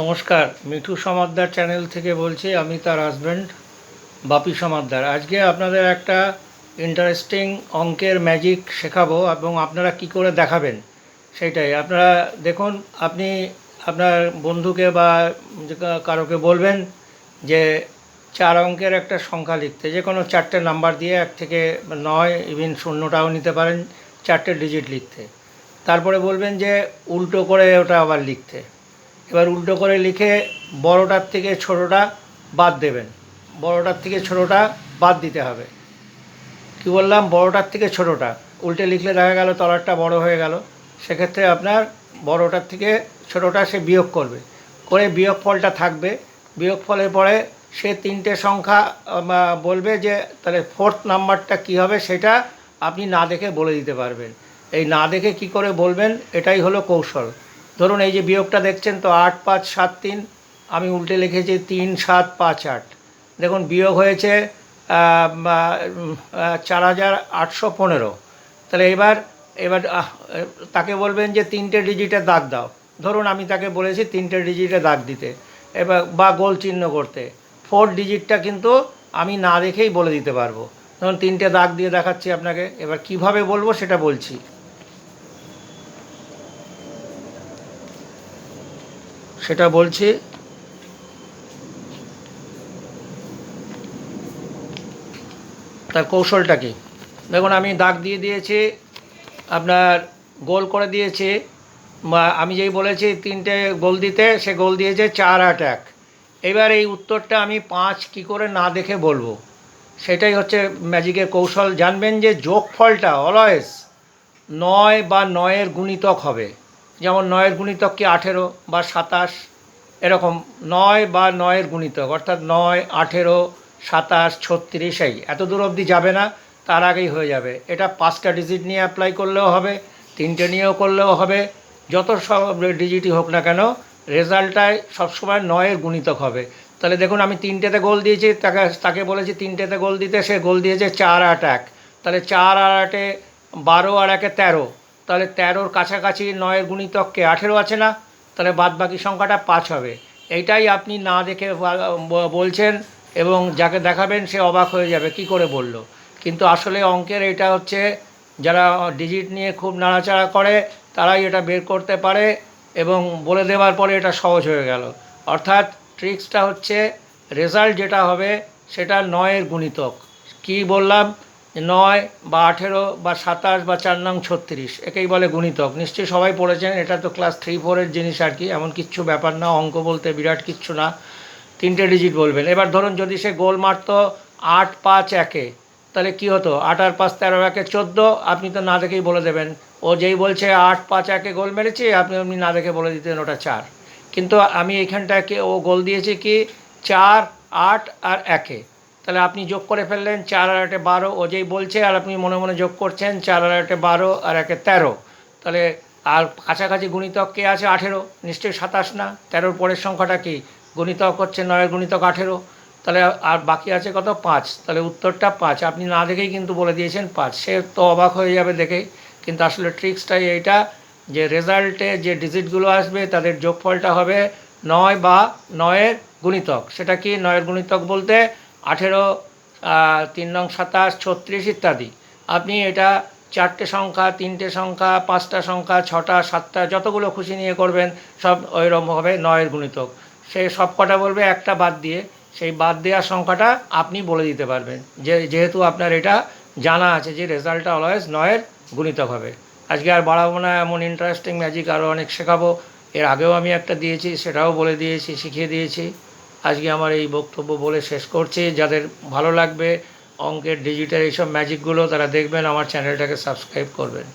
নমস্কার, মিঠু সমাদ্দার চ্যানেল থেকে বলছি আমি তার হাজব্যান্ড বাপি সমাদ্দার। আজকে আপনাদের একটা ইন্টারেস্টিং অঙ্কের ম্যাজিক শেখাবো এবং আপনারা কি করে দেখাবেন সেটাই আপনারা দেখুন, আপনি আপনার বন্ধুকে বা কারোকে বলবেন যে চার অঙ্কের একটা সংখ্যা লিখতে। যে কোনো চারটে নাম্বার দিয়ে এক থেকে নয় ইভিন শূন্যটাও নিতে পারেন, চারটে ডিজিট লিখতে। তারপরে বলবেন যে উল্টো করে ওটা আবার লিখতে। এবার উল্টো করে লিখে বড়টার থেকে ছোটোটা বাদ দেবেন। বড়টার থেকে ছোটোটা বাদ দিতে হবে। কি বললাম? বড়টার থেকে ছোটোটা। উল্টে লিখলে দেখা গেল তলারটা বড় হয়ে গেল। সেক্ষেত্রে আপনার বড়টার থেকে ছোটোটা সে বিয়োগ করবে। করে বিয়োগ ফলটা থাকবে। বিয়োগ ফলের পরে সে তিনটে সংখ্যা বলবে যে তাহলে ফোর্থ নাম্বারটা কি হবে সেটা আপনি না দেখে বলে দিতে পারবেন। এই না দেখে কি করে বলবেন? এটাই হলো কৌশল। ধরুন এই যে বিয়োগটা দেখছেন তো আট, পাঁচ, সাত, তিন, আমি উল্টে লিখেছি তিন, সাত, পাঁচ, আট। দেখুন, বিয়োগ হয়েছে চার হাজার আটশো পনেরো। তাহলে এবার এবার তাকে বলবেন যে তিনটে ডিজিটে দাগ দাও। ধরুন আমি তাকে বলেছি তিনটে ডিজিটে দাগ দিতে, এবার, বা গোল চিহ্ন করতে। ফোর ডিজিটটা কিন্তু আমি না দেখেই বলে দিতে পারব। ধরুন, তিনটে দাগ দিয়ে দেখাচ্ছি আপনাকে, এবার কীভাবে বলব সেটা বলছি। সেটা বলছি। তার কৌশলটা কি? দেখুন, আমি দাগ দিয়ে দিয়েছি, আপনার গোল করে দিয়েছি আমি যেই বলেছি তিনটে গোল দিতে, সে গোল দিয়েছে চার এক। এবার এই উত্তরটা আমি পাঁচ কি করে না দেখে বলব। সেটাই হচ্ছে ম্যাজিকের কৌশল। জানবেন যে যোগফলটা অলওয়েজ নয় বা নয়ের গুণিতক হবে। যেমন নয়ের গুণিতক কি আঠেরো বা সাতাশ, এরকম নয় বা নয়ের গুণিতক, অর্থাৎ নয়, আঠেরো, সাতাশ, ছত্রিশ, এই। এত দূর অবধি যাবে না, তার আগেই হয়ে যাবে। এটা পাঁচটা ডিজিট নিয়ে অ্যাপ্লাই করলেও হবে, তিনটে নিয়েও করলেও হবে, যত সব ডিজিটই হোক না কেন, রেজাল্টটায় সবসময় নয়ের গুণিতক হবে। তাহলে দেখুন, আমি তিনটেতে গোল দিয়েছি, তাকে তাকে বলেছি তিনটেতে গোল দিতে, সে গোল দিয়েছে চার আট এক। তাহলে চার আর আটে বারো আর একে তেরো। তাহলে তেরোর কাছাকাছি নয়ের গুণিতককে আঠেরো আছে না? তাহলে বাদ বাকি সংখ্যাটা পাঁচ হবে। এইটাই আপনি না দেখে বলছেন এবং যাকে দেখাবেন সে অবাক হয়ে যাবে, কি করে বলল? কিন্তু আসলে অঙ্কের এটা হচ্ছে, যারা ডিজিট নিয়ে খুব নাড়াচাড়া করে, তারাই এটা বের করতে পারে এবং বলে দেওয়ার পরে এটা সহজ হয়ে গেল। অর্থাৎ ট্রিক্সটা হচ্ছে রেজাল্ট যেটা হবে, সেটা নয়ের গুণিতক। কি বললাম? নয় বা আঠেরো বা সাতাশ বা চার নং ছত্রিশ, একেই বলে গুণিতক। নিশ্চয়ই সবাই পড়েছেন, এটা তো ক্লাস থ্রি ফোরের জিনিস আর কি, এমন কিচ্ছু ব্যাপার না, অঙ্ক বলতে বিরাট কিচ্ছু না, তিনটে ডিজিট বলবেন। এবার ধরুন যদি সে গোল মারতো আট, পাঁচ, একে, তাহলে কি হতো? আট আর পাঁচ, তেরো, একে, চোদ্দ, আপনি তো না দেখেই বলে দেবেন। ও যেই বলছে আট, পাঁচ, একে গোল মেরেছি, আপনি আপনি না দেখে বলে দিতেন ওটা চার। কিন্তু আমি এইখানটাকে ও গোল দিয়েছে কি? চার, আট আর একে। তাহলে আপনি যোগ করে ফেললেন চার আর আটে বারো ও যেই বলছে আর আপনি মনে মনে যোগ করছেন চার আর আটে বারো আর একে তেরো। তাহলে আর কাছাকাছি গুণিতক কে আছে? আঠেরো। নিশ্চয়ই সাতাশ না? তেরোর পরের সংখ্যাটা কি? গুণিতক হচ্ছে নয়ের গুণিতক আঠেরো। তাহলে আর বাকি আছে কত? পাঁচ। তাহলে উত্তরটা পাঁচ। আপনি না দেখেই কিন্তু বলে দিয়েছেন পাঁচ। সে তো অবাক হয়ে যাবে দেখেই। কিন্তু আসলে ট্রিক্সটাই এইটা যে রেজাল্টে যে ডিজিটগুলো আসবে তাদের যোগফলটা হবে নয় বা নয়ের গুণিতক। সেটা কি? নয়ের গুণিতক বলতে আঠেরো তিন নং সাতাশ, ছত্রিশ ইত্যাদি। আপনি এটা চারটে সংখ্যা, তিনটে সংখ্যা, পাঁচটা সংখ্যা, ছটা, সাতটা, যতগুলো খুশি নিয়ে করবেন, সব ওইরকম হবে নয়ের গুণিতক। সে সব কটা বলবে, একটা বাদ দিয়ে, সেই বাদ দেওয়ার সংখ্যাটা আপনি বলে দিতে পারবেন। যে, যেহেতু আপনার এটা জানা আছে যে, রেজাল্টটা অলওয়েজ নয়ের গুণিতক হবে। আজকে আর বাড়াবো না, এমন ইন্টারেস্টিং ম্যাজিক আরও অনেক শেখাবো। এর আগেও আমি একটা দিয়েছি, সেটাও বলে দিয়েছি, শিখিয়ে দিয়েছি। আজকে আমার এই বক্তব্য বলে শেষ করছি। যাদের ভালো লাগবে, অঙ্কের ডিজিটাল এইসব ম্যাজিকগুলো তারা দেখবেন। আমার চ্যানেলটাকে সাবস্ক্রাইব করবেন।